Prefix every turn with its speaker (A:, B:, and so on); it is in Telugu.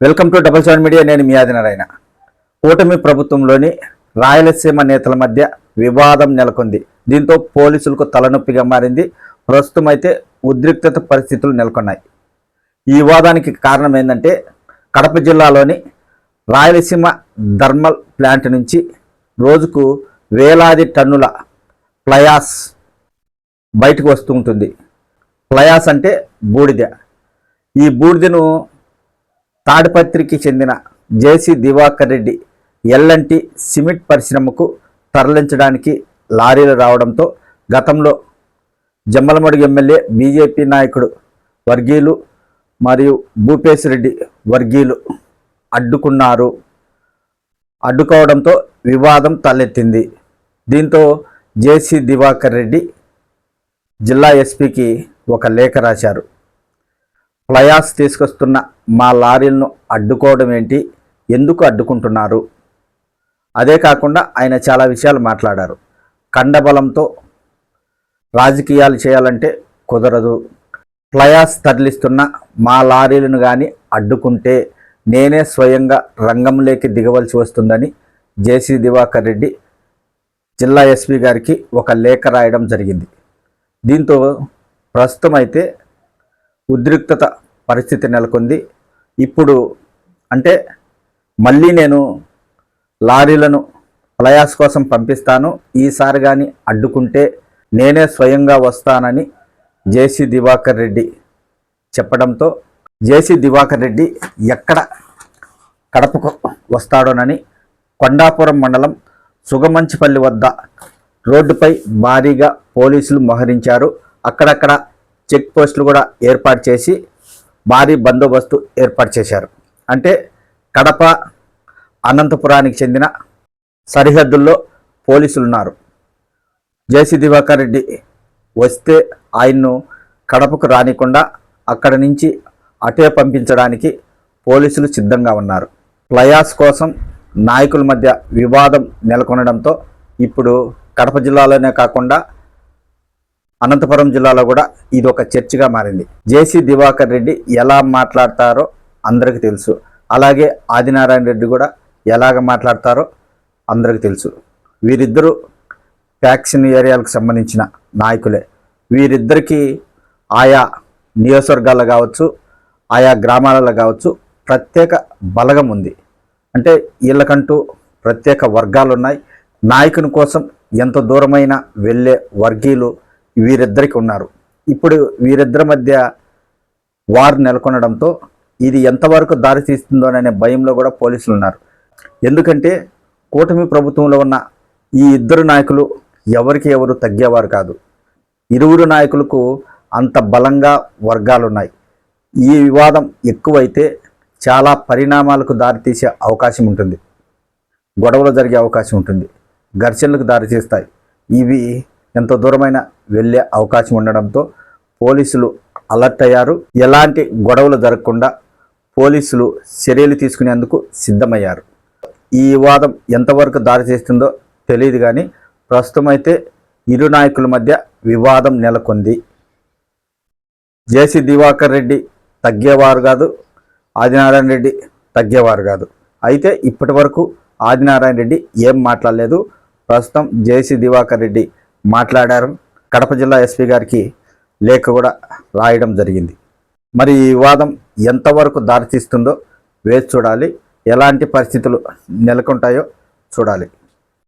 A: Welcome to double seven media నేను మీ ఆదినారాయణ కూటమి ప్రభుత్వంలోని రాయలసీమ నేతల మధ్య వివాదం నెలకొంది. దీంతో పోలీసులకు తలనొప్పిగా మారింది. ప్రస్తుతం అయితే ఉద్రిక్తత పరిస్థితులు నెలకొన్నాయి. ఈ వివాదానికి కారణం ఏంటంటే కడప జిల్లాలోని రాయలసీమ థర్మల్ ప్లాంట్ నుంచి రోజుకు వేలాది టన్నుల ప్లయాస్ బయటకు వస్తూ ఉంటుంది. ప్లయాస్ అంటే బూడిద. ఈ బూడిదను తాడిపత్రికి చెందిన JC Diwakar Reddy L N T cement పరిశ్రమకు తరలించడానికి లారీలు రావడంతో గతంలో జమ్మలమడుగు ఎమ్మెల్యే బీజేపీ నాయకుడు వర్గీయులు మరియు భూపేశ్ రెడ్డి వర్గీయులు అడ్డుకున్నారు. అడ్డుకోవడంతో వివాదం తలెత్తింది. దీంతో జేసీ దివాకర్ రెడ్డి జిల్లా ఎస్పీకి ఒక లేఖ రాశారు. ప్లయాస్ తీసుకొస్తున్న మా లారీలను అడ్డుకోవడం ఏంటి? ఎందుకు అడ్డుకుంటున్నారు? అదే కాకుండా ఆయన చాలా విషయాలు మాట్లాడారు. కండబలంతో రాజకీయాలు చేయాలంటే కుదరదు. ప్లయాస్ తరలిస్తున్న మా లారీలను కానీ అడ్డుకుంటే నేనే స్వయంగా రంగంలోకి దిగవలసి వస్తుందని జేసీ దివాకర్ రెడ్డి జిల్లా ఎస్పీ గారికి ఒక లేఖ రాయడం జరిగింది. దీంతో ప్రస్తుతం అయితే ఉద్రిక్తత పరిస్థితి నెలకొంది. ఇప్పుడు అంటే మళ్ళీ నేను లారీలను ప్లయాస్ కోసం పంపిస్తాను. ఈసారి కానీ అడ్డుకుంటే నేనే స్వయంగా వస్తానని జేసీ దివాకర్ రెడ్డి చెప్పడంతో జేసీ దివాకర్ రెడ్డి ఎక్కడ కడపకు వస్తాడోనని కొండాపురం మండలం సుగమంచిపల్లి వద్ద రోడ్డుపై భారీగా పోలీసులు మోహరించారు. అక్కడక్కడ చెక్ పోస్టులు కూడా ఏర్పాటు చేసి భారీ బందోబస్తు ఏర్పాటు చేశారు. అంటే కడప అనంతపురానికి చెందిన సరిహద్దుల్లో పోలీసులు ఉన్నారు జేసీ దివాకర్ రెడ్డి వస్తే ఆయన్ను కడపకు రానికుండా అక్కడ నుంచి అటే పంపించడానికి పోలీసులు సిద్ధంగా ఉన్నారు. ప్లయాస్ కోసం నాయకుల మధ్య వివాదం నెలకొనడంతో ఇప్పుడు కడప జిల్లాలోనే కాకుండా అనంతపురం జిల్లాలో కూడా ఇది ఒక చర్చగా మారింది. జేసీ దివాకర్ రెడ్డి ఎలా మాట్లాడతారో అందరికీ తెలుసు. అలాగే ఆదినారాయణ రెడ్డి కూడా ఎలాగ మాట్లాడతారో అందరికీ తెలుసు. వీరిద్దరూ ఫ్యాక్షన్ ఏరియాలకు సంబంధించిన నాయకులే. వీరిద్దరికీ ఆయా నియోజకవర్గాల్లో కావచ్చు ఆయా గ్రామాలలో కావచ్చు ప్రత్యేక బలగం ఉంది. అంటే వీళ్ళకంటూ ప్రత్యేక వర్గాలు ఉన్నాయి నాయకుని కోసం ఎంత దూరమైన వెళ్ళే వర్గీయులు వీరిద్దరికి ఉన్నారు. ఇప్పుడు వీరిద్దరి మధ్య వార్ నెలకొనడంతో ఇది ఎంతవరకు దారి తీస్తుందోననే భయంలో కూడా పోలీసులు ఉన్నారు. ఎందుకంటే కూటమి ప్రభుత్వంలో ఉన్న ఈ ఇద్దరు నాయకులు ఎవరికి ఎవరు తగ్గేవారు కాదు. ఇరువురు నాయకులకు అంత బలంగా వర్గాలు ఉన్నాయి ఈ వివాదం ఎక్కువైతే చాలా పరిణామాలకు దారితీసే అవకాశం ఉంటుంది. గొడవలు జరిగే అవకాశం ఉంటుంది. ఘర్షణలకు దారితీస్తాయి ఇవి ఎంత దూరమైన వెళ్ళే అవకాశం ఉండడంతో పోలీసులు అలర్ట్ అయ్యారు. ఎలాంటి గొడవలు జరగకుండా పోలీసులు చర్యలు తీసుకునేందుకు సిద్ధమయ్యారు. ఈ వివాదం ఎంతవరకు దారితీస్తుందో తెలియదు కానీ ప్రస్తుతం అయితే ఇరు నాయకుల మధ్య వివాదం నెలకొంది. జేసీ దివాకర్ రెడ్డి తగ్గేవారు కాదు ఆదినారాయణ రెడ్డి తగ్గేవారు కాదు. అయితే ఇప్పటి వరకు ఆదినారాయణ రెడ్డి ఏం మాట్లాడలేదు. ప్రస్తుతం జేసీ దివాకర్ రెడ్డి మాట్లాడారు. కడప జిల్లా ఎస్పీ గారికి లేఖ కూడా రాయడం జరిగింది. మరి ఈ వివాదం ఎంతవరకు దారితీస్తుందో వేచి చూడాలి. ఎలాంటి పరిస్థితులు నెలకొంటాయో చూడాలి.